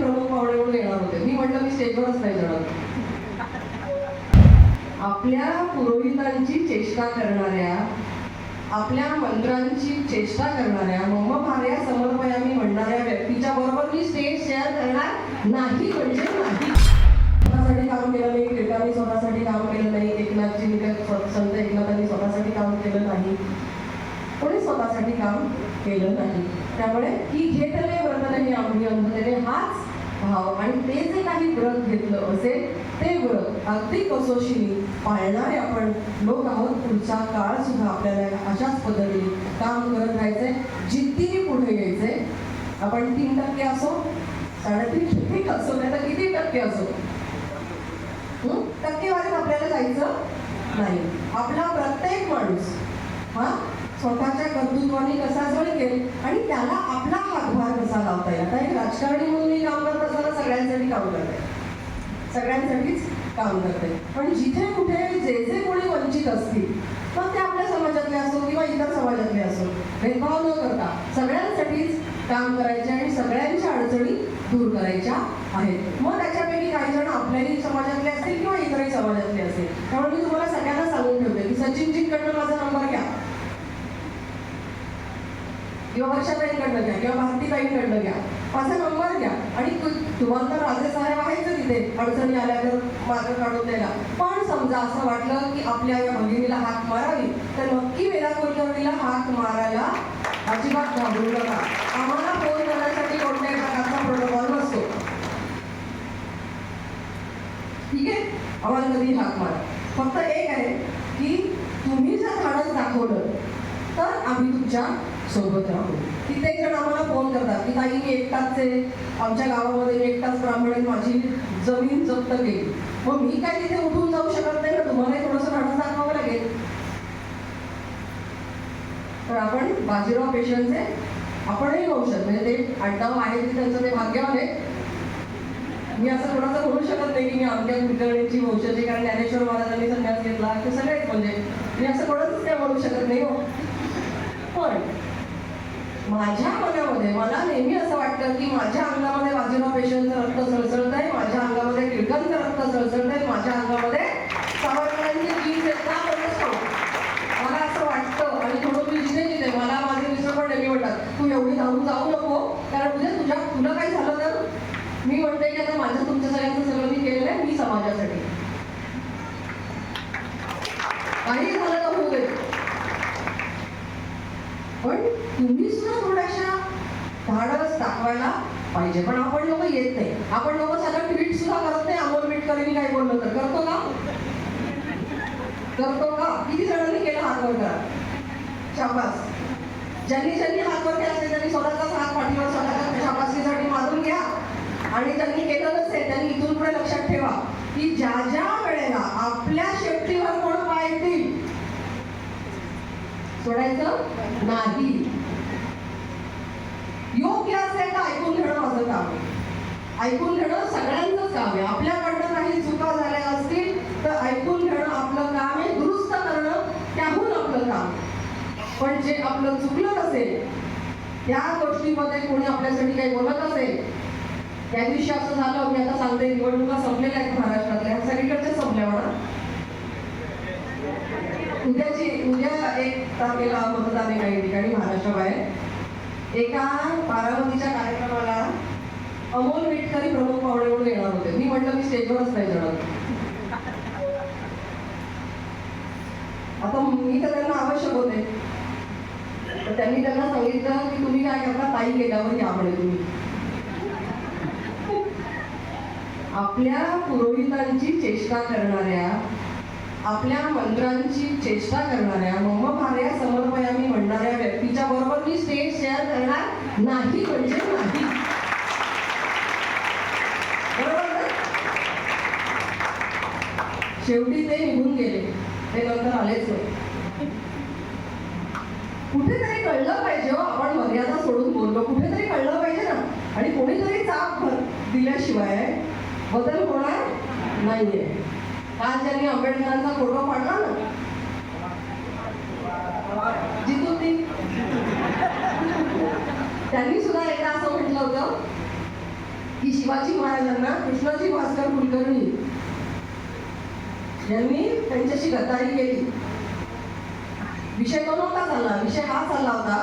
प्रमुख पाहुणे म्हणून येणार होते. मी म्हटलं मी स्टेजवरच नाही जाणार. आपल्या पुरोहितांची चेष्टा करणाऱ्या आपल्या मंत्रांची चेष्टा करणाऱ्या मम भार्या समर्पयामी म्हणणाऱ्या व्यक्तीच्या बरोबर मी स्टेज शेअर करणार नाही म्हणजे नाही. स्वतःसाठी काम केलं नाही टिळकांनी स्वतःसाठी काम केलं नाही एकनाथजी संत एकनाथांनी स्वतःसाठी काम केलं नाही. कोणी स्वतःसाठी काम केलं नाही. त्यामुळे ही घेतले वर्तन नाही आम्ही अंधतेने हाच भाव आणि ते जे काही व्रत घेतलं असेल ते व्रत अगदी कसोशीने पाळणारे आपण लोक आहोत. पुढचा काळ सुद्धा आपल्याला अशाच पद्धतीने काम करत राहायचंय. जिद्दीने पुढे यायचंय. आपण तीन टक्के असो साडेतीन टक्के असो नाही तर किती टक्के असो? टक्केवारीत आपल्याला जायचं नाही. आपला प्रत्येक माणूस स्वतःच्या कर्तृत्वाने कसा जळकेल आणि त्याला आपला हातभार कसा लावता येईल? आता एक राजकारणी म्हणून मी काम करत असताना सगळ्यांसाठी काम करते. सगळ्यांसाठीच काम करते. पण जिथे कुठे जे जे कोणी वंचित असतील मग ते आपल्या समाजातले असो किंवा इतर समाजातले असो भेदभाव न करता सगळ्यांसाठीच काम करायचे आणि सगळ्यांच्या अडचणी दूर करायच्या आहेत. मग त्याच्यापैकी काही जण आपल्याही समाजातले असतील किंवा इतरही समाजातले असतील. त्यामुळे मी तुम्हाला सगळ्यांना सांगून ठेवते की सचिनजींकडनं माझा नंबर घ्या. किंवा वर्षाबाईंकडनं घ्या किंवा भारतीबाईंकडनं घ्या. माझा नंबर घ्या. आणि तुम्हाला तर राजेसाहेब आहेच तिथे अडचणी आल्या तर मार्ग काढून द्यायला. पण समजा असं वाटलं की आपल्या या भगिनीला हाक मारावी तर नक्की वेळा कुलकर्णीला हाक मारायला अजिबात घाबरू नका. आम्हाला फोन करण्यासाठी कोणत्याही प्रकारचा प्रोटोकॉल नसतो. ठीक आहे? आम्हाला कधी हाक मारा. फक्त एक आहे की तुम्ही जर धाडस दाखवलं तर आम्ही तुमच्यासोबत राहू. कित्येक जण आम्हाला फोन करतात की ताई मी एकटाचे आमच्या गावामध्ये मी एकटाच ब्राह्मण माझी जमीन जप्त केली. मग मी काय तिथे उठून जाऊ शकत नाही? ना तुम्हालाही थोडंसं राहणं दाखवावं लागेल. तर आपण बाजीराव पेशंटचे आपणही होऊ शकत म्हणजे ते आडनाव आहे ते त्यांचं ते भाग्यवान आहे. मी असं कोणाचं करू शकत नाही की मी आमच्या कुलकर्णीची वंशाची कारण ज्ञानेश्वर महाराजांनी संन्यास घेतला. ते सगळेच म्हणजे मी असं कोणाचंच काय म्हणू शकत नाही हो. पण माझ्या मनामध्ये मला नेहमी असं वाटतं की माझ्या अंगामध्ये बाजूला पेशंटचं रक्त सळसळत आहे माझ्या अंगामध्ये टिळकांचं रक्त सळसळत आहे माझ्या अंगामध्ये सावरकरांचे जीन्स आहेत का कोणतंच मला असं वाटतं आणि थोडं मी जिथे जिथे मला माझे मिस्टर पण नेहमी म्हणतात तू एवढी धावून जाऊ नको कारण म्हणजे तुझ्या तुला काही झालं तर? मी म्हणते की आता माझं तुमच्या सगळ्यांचं सगळं मी केलेलं आहे मी समाजासाठी काही झालं तर होऊ दे पण तुम्ही सुद्धा थोड्याशा धाडस दाखवायला पाहिजे. पण आपण लोक येत नाही. आपण लोक साधं ट्विट सुद्धा करत नाही. अमोल मिटकरींनी काय बोललो तर. करतो का? करतो का? किती जणांनी केलं हात वर करा? शाबास. ज्यांनी ज्यांनी हात वर केला असेल त्यांनी स्वतःचाच हात पाठीवर स्वतःच्या शाबासीसाठी मारून घ्या. आणि त्यांनी केलं नसेल त्यांनी इथून पुढे लक्षात ठेवा की ज्या ज्या वेळेला आपल्या शेपटीवर कोण पाय येतील? सोडायचं? नाही. योग्य असेल तर ऐकून घेणं माझं काम आहे. ऐकून घेणं सगळ्यांचंच काम आहे. आपल्याकडनं काही चुका झाल्या असतील तर ऐकून घेणं आपलं काम आहे. दुरुस्त करणं त्याहून आपलं काम पण जे आपलं चुकलं असेल त्या गोष्टीमध्ये कोणी आपल्यासाठी काही बोलत असेल त्या दिवशी असं झालं मी आता सांगते निवडणुका संपलेल्या आहेत महाराष्ट्रातल्या. सगळीकडच्या संपल्या म्हणा. उद्याची उद्या एक तारखेला मतदान आहे काही ठिकाणी महाराष्ट्राबाहेर. एका अमोल मिटकरी प्रमुख पाहुणे म्हणून येणार होते. मी म्हटलं मी स्टेजवरच नाही जाणार. आता मी तर त्यांना आवश्यक होते. तर त्यांनी त्यांना सांगितलं की तुम्ही काय करता? ताई गेल्यावर या म्हणे तुम्ही. आपल्या पुरोहितांची चेष्टा करणाऱ्या आपल्या मंत्रांची चेष्टा करणाऱ्या मम भार्या समर्पयामी म्हणणाऱ्या व्यक्तीच्या बरोबर मी स्टेज शेअर करणार नाही म्हणजे नाही बरोबर ना? शेवटी ते निघून गेले. ते नंतर आलेच नाही कुठेतरी कळलं पाहिजे हो आपण मर्यादा सोडून बोललो. कुठेतरी कळलं पाहिजे ना. आणि कोणीतरी चाप दिल्याशिवाय बदल होणार नाहीये. आज ज्यांनी आंबेडकरांचा फोटो पाडला ना. जितू ती त्यांनी सुद्धा एकदा असं म्हटलं होतं की शिवाजी महाराजांना कृष्णाजी भास्कर कुलकर्णी यांनी त्यांच्याशी गद्दारी केली. विषय तो नव्हता झाला विषय हा चालला होता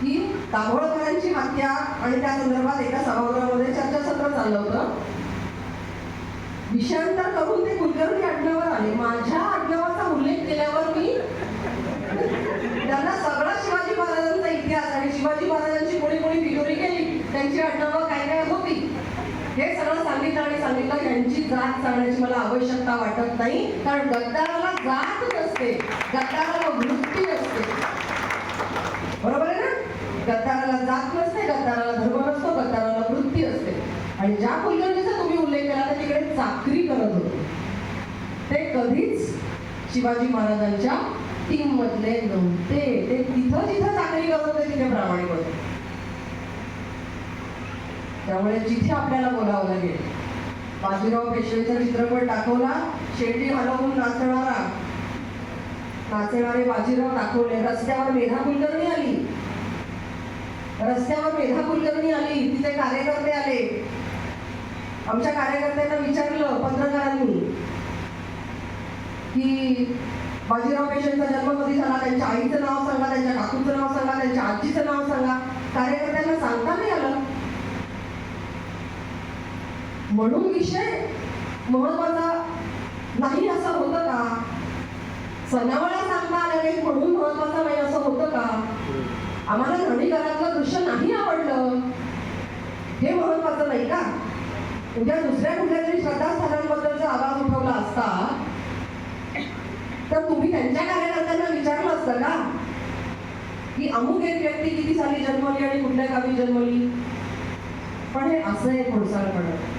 की दाभोळकरांची हत्या आणि त्या संदर्भात एका सभागृहामध्ये चर्चासत्र चाललं होतं. विषयांतर करून ते कुलकर्णी आडनावर आले. माझ्या आडनावाचा उल्लेख केल्यावर मी त्यांना सगळा शिवाजी महाराजांचा इतिहास आणि शिवाजी महाराजांची कोणी कोणी फिगोरी केली त्यांची आडनावं काय काय होती? हे सगळं सांगितलं आणि सांगितलं यांची जात सांगण्याची मला आवश्यकता वाटत नाही. कारण गद्दाराला जात नसते. गद्दाराला वृत्ती असते. बरोबर आहे ना? गद्दाराला जात नसते गद्दाराला धर्म नसतो गद्दाराला वृत्ती असते. आणि ज्या कुलकर्णीचा तुम्ही उल्लेख केला तर तिकडे चाकरी करत होते. ते कधीच शिवाजी महाराजांच्या टीम मधले नव्हते. ते तिथं जिथं चाकरी करत होते तिथे प्रामाणिक होते. त्यामुळे जिथे आपल्याला बोलावं लागेल बाजीराव पेशवेचा चित्रपट दाखवला शेटी हलवून नाचणारा. नाचणारे बाजीराव दाखवले. रस्त्यावर मेधा कुलकर्णी आली. रस्त्यावर मेधा कुलकर्णी आली. तिथे कार्यकर्ते आले. आमच्या कार्यकर्त्यांना विचारलं पत्रकारांनी की बाजीराव पेशंटचा जन्म कधी झाला? त्यांच्या आईचं नाव सांगा त्यांच्या काकूचं नाव सांगा त्यांच्या आजीचं नाव सांगा. कार्यकर्त्यांना सांगता नाही आलं म्हणून विषय महत्त्वाचा नाही असं होतं का? सणावळा सांगता आला नाही म्हणून महत्त्वाचा नाही असं होतं का? आम्हाला घरातलं दृश्य नाही आवडलं. हे महत्वाचं नाही का? उद्या दुसऱ्या कुठल्या तरी श्रद्धास्थानांबद्दलचा आवाज उठवला असता तर तुम्ही त्यांच्या कार्यकर्त्यांना विचारलं असतं का? की अमुक एक व्यक्ती किती साली जन्मली आणि कुठल्या गावी जन्मली? पण हे असं आहे खोडसाळपणं